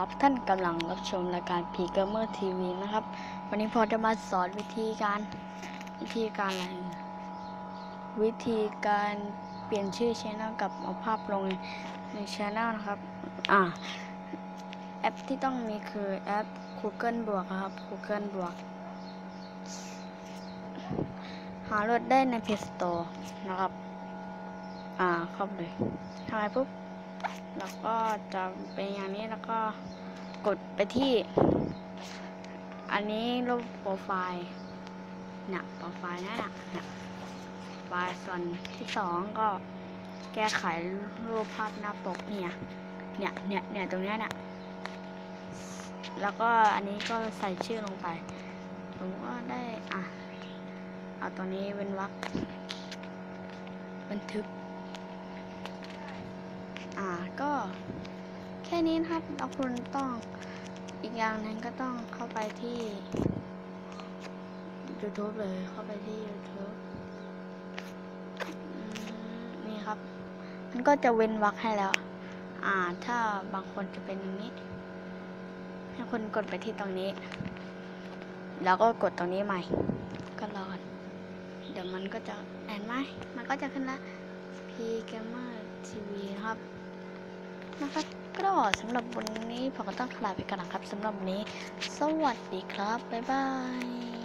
ครับท่านกำลังรับชมรายการ p g a m e r TV นะครับ วันนี้พอจะมาสอนวิธีการวิธีการอะไร วิธีการเปลี่ยนชื่อช anel กับเอาภาพลงในช anel นะครับ อ่า แอปที่ต้องมีคือแอป Google บวกครับ Google บวก หาโหลดได้ใน Play Store นะครับ อ่า เข้าไปเลยทำไมปุ๊บ แล้วก็จะเป็นอย่างนี้แล้วก็กดไปที่ อันนี้รูปโปรไฟล์เนี่ยโปรไฟล์นั่นน่ะเนี่ยไฟล์ส่วนที่สองก็แก้ไขรูปภาพหน้าปกเนี่ย เนี่ย เนี่ย เนี่ย ตรงเนี้ยเนี่ย แล้วก็อันนี้ก็ใส่ชื่อลงไป ผมก็ได้ อะ เอาตัวนี้เป็นวรรคบันทึก อ่าก็ แค่นี้นะครับแล้วคุณต้องอีกอย่างหนึงก็ต้องเข้าไปที่ YouTube เลยเข้าไปที่ YouTube นี่ครับ มันก็จะเว้นวรรคให้แล้ว อ่า ถ้าบางคนจะเป็นอย่างนี้ ให้คุณกดไปที่ตรงนี้ แล้วก็กดตรงนี้ใหม่ ก็รอนเดี๋ยวมันก็จะแอนไหมมันก็จะขึ้นละ P Gamer TV ครับ นะครับก็สำหรับวันนี้ผมก็ต้องลาไปก่อนนะครับสำหรับวันนี้ สวัสดีครับ บ๊ายบาย